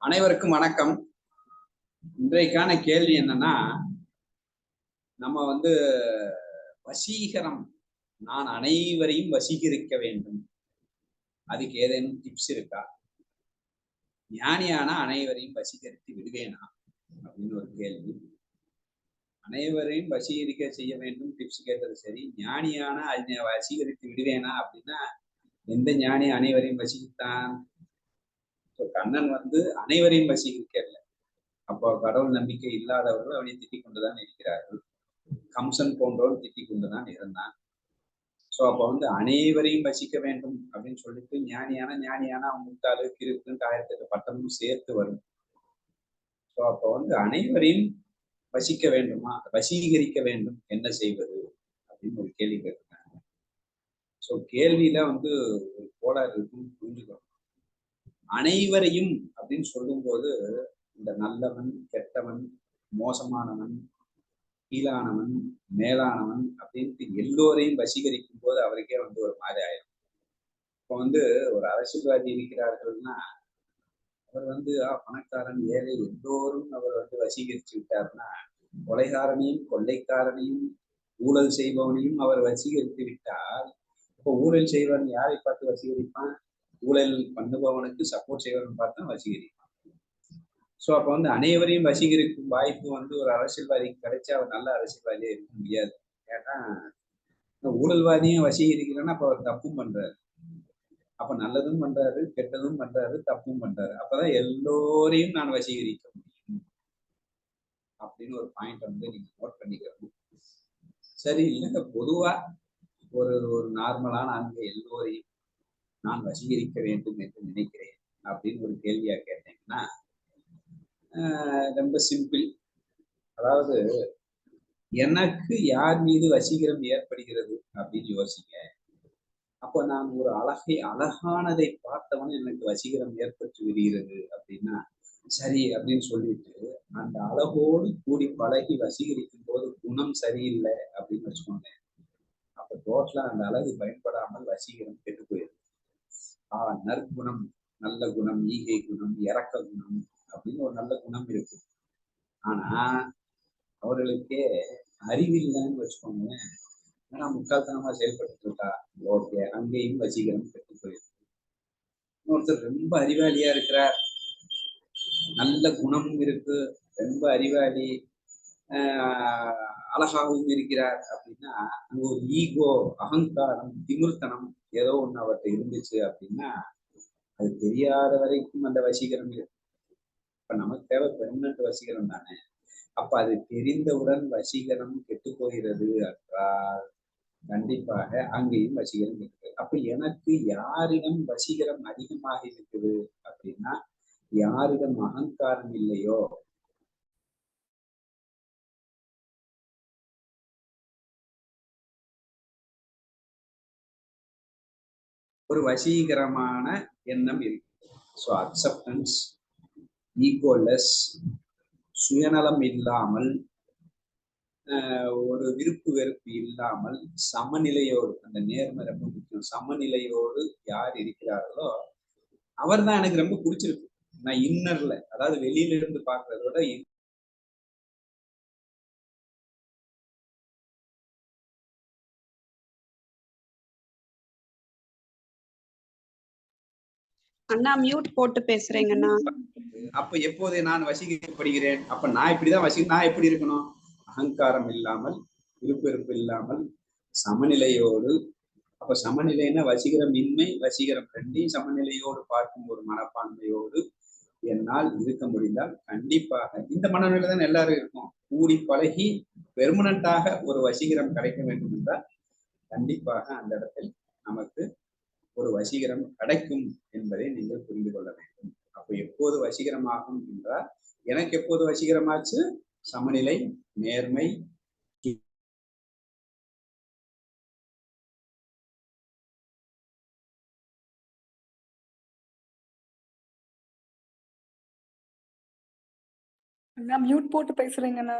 அனைவருக்கும் வணக்கம். இன்றைக்கான கேள்வி என்னன்னா நம்ம வந்து வசீகரம் நான் அனைவரையும் வசீகரிக்க வேண்டும். அதுக்கு ஏதேனும் டிப்ஸ் இருக்கா? ஞானியான அனைவரையும் வசீகரித்து விடுவேனா? அப்படின்னு ஒரு கேள்வி. அனைவரையும் வசீகரிக்க செய்ய வேண்டும் டிப்ஸ் கேட்டது சரி. ஞானியான அதை வசீகரித்து விடுவேனா அப்படின்னா எந்த ஞானி அனைவரையும் வசீகரித்தான்? கண்ணன் வந்து அனைவரையும் வசீகரிக்கல. அப்போ கடவுள் நம்பிக்கை இல்லாதவர்கள் அவனை திட்டிக் கொண்டுதான் இருக்கிறார்கள். கம்சன் போன்றவன் திட்டிக் கொண்டுதான் இருந்தான். ஸோ அப்போ வந்து அனைவரையும் வசிக்க வேண்டும் அப்படின்னு சொல்லிட்டு ஞானியான ஞானியான அவன் முட்டாளு கிறுக்குன்ட்டு ஆயிரத்தி எட்டு பட்டமும் சேர்த்து வரும். ஸோ அப்போ வந்து அனைவரையும் வசிக்க வேண்டுமா? வசீகரிக்க வேண்டும். என்ன செய்வது? அப்படின்னு ஒரு கேள்வி கேட்டிருக்காங்க. ஸோ கேள்வியில வந்து ஒரு கோளாறு இருக்குன்னு புரிஞ்சுக்கணும். அனைவரையும் அப்படின்னு சொல்லும்போது இந்த நல்லவன் கெட்டவன் மோசமானவன் கீழானவன் மேலானவன் அப்படின்ட்டு எல்லோரையும் வசீகரிக்கும் போது அவருக்கே வந்து ஒரு மாதிரி ஆயிடும் இப்போ வந்து ஒரு அரசியல்வாதி இருக்கிறார்கள்னா அவர் வந்து ஆ, பணக்காரன் ஏழை எல்லோரும் அவர் வந்து வசீகரிச்சு விட்டார்னா கொலைகாரனையும் கொள்ளைக்காரனையும் ஊழல் செய்பவனையும் அவர் வசீகரித்து விட்டால் இப்போ ஊழல் செய்வன் யாரை பார்த்து வசீகரிப்பான்? ஊழல் பண்ணுபவனுக்கு சப்போர்ட் செய்வன் பார்த்தா தான் வசீகரிப்பான் ஸோ அப்போ வந்து அனைவரையும் வசீகரிக்கும் வாய்ப்பு வந்து ஒரு அரசியல்வாதிக்கு கிடைச்சா அவர் நல்ல அரசியல்வாதியே இருக்க முடியாது. ஏன்னா ஊழல்வாதியும் வசீகரிக்கலன்னா அப்போ அவர் தப்பும் பண்றாரு. அப்ப நல்லதும் பண்றாரு கெட்டதும் பண்றாரு தப்பும் பண்றாரு. அப்பதான் எல்லோரையும் நான் வசீகரிக்க முடியும். அப்படின்னு ஒரு பாயிண்ட் வந்து நீங்க நோட் பண்ணிக்கணும். சரி இல்லைங்க பொதுவா ஒரு ஒரு நார்மலான அங்க எல்லோரையும் நான் வசீகரிக்க வேண்டும் என்று நினைக்கிறேன் அப்படின்னு ஒரு கேள்வியா கேட்டீங்கன்னா ஆஹ் ரொம்ப சிம்பிள் அதாவது எனக்கு யார் மீது வசீகரம் ஏற்படுகிறது அப்படின்னு யோசிங்க. அப்போ நான் ஒரு அழகை அழகானதை பார்த்தவன் எனக்கு வசீகரம் ஏற்பட்டு விடுகிறது அப்படின்னா சரி அப்படின்னு சொல்லிட்டு அந்த அழகோடு கூடி பழகி வசீகரிக்கும் போது குணம் சரியில்லை அப்படின்னு வச்சுக்கோங்க அப்ப டோட்டலா அந்த அழகு பயன்படாமல் வசீகரம் கெட்டு போயிடுது ஆஹ் நற்குணம் நல்ல குணம் ஈகை குணம் இறக்க குணம் அப்படின்னு ஒரு நல்ல குணம் இருக்கு. ஆனா அவர்களுக்கே அறிவில்லைன்னு வச்சுக்கோங்களேன். ஆனா முட்டாள்தனமா செயல்பட்டு இருக்கா? ஓகே அங்கேயும் வசீகரம் கெட்டு போயிருக்கு இன்னொருத்தர் ரொம்ப அறிவாளியா இருக்கிறார். நல்ல குணமும் இருக்கு. ரொம்ப அறிவாளி. ஆஹ் அழகாகவும் இருக்கிறார் அப்படின்னா அங்க ஒரு ஈகோ அகங்காரம் திமிர்த்தனம் ஏதோ ஒண்ணு அவர்கிட்ட இருந்துச்சு அப்படின்னா அது தெரியாத வரைக்கும் அந்த வசீகரம் இப்ப நமக்கு தேவை பெர்மனன்ட் வசீகரம் தானே. அப்ப அது தெரிந்தவுடன் வசீகரம் கெட்டு போகிறது என்றால் கண்டிப்பாக அங்கேயும் வசீகரம் இருக்குது அப்ப எனக்கு யாரிடம் வசீகரம் அதிகமாக இருக்குது அப்படின்னா யாரிடம் அகங்காரம் இல்லையோ ஒரு வசீகரமான எண்ணம் இருக்கு. ஸோ அக்செப்டன்ஸ் ஈகோலெஸ் சுயநலம் இல்லாமல் ஆஹ் ஒரு விருப்பு வெறுப்பு இல்லாமல் சமநிலையோடு அந்த நேர்மை ரொம்ப முக்கியம். சமநிலையோடு யார் இருக்கிறார்களோ அவர் தான் எனக்கு ரொம்ப பிடிச்சிருக்கு. நான் இன்னர்ல அதாவது வெளியில இருந்து பார்க்கறத விட அண்ணா மியூட் போட்டு பேசுறேங்கண்ணா. அப்ப எப்போது நான் வசீகரிக்கப்படுகிறேன் அப்ப நான் இப்படிதான் வசி நான் எப்படி இருக்கணும்? அகங்காரம் இல்லாமல் விருப்பு இல்லாமல் சமநிலையோடு. அப்ப சமநிலைன்னா வசீகரம் இன்மை வசீகரம் ரெண்டையும் சமநிலையோடு பார்க்கும் ஒரு மனப்பான்மையோடு என்னால் இருக்க முடிந்தால் கண்டிப்பாக இந்த மனநிலை தான் எல்லாரும் இருக்கும். கூடி பழகி பெர்மனண்டாக ஒரு வசீகரம் கிடைக்க வேண்டும் என்றால் கண்டிப்பாக அந்த இடத்தில் நமக்கு ஒரு வசீகரம் கிடைக்கும் என்பதை நீங்கள் புரிந்து கொள்ள வேண்டும். அப்போ எப்போது வசீகரமாகும் என்றால் எனக்கு எப்போது வசீகரமாச்சு? சமநிலை நேர்மை அண்ணா மியூட் போட்டு பேசுறீங்கண்ணா.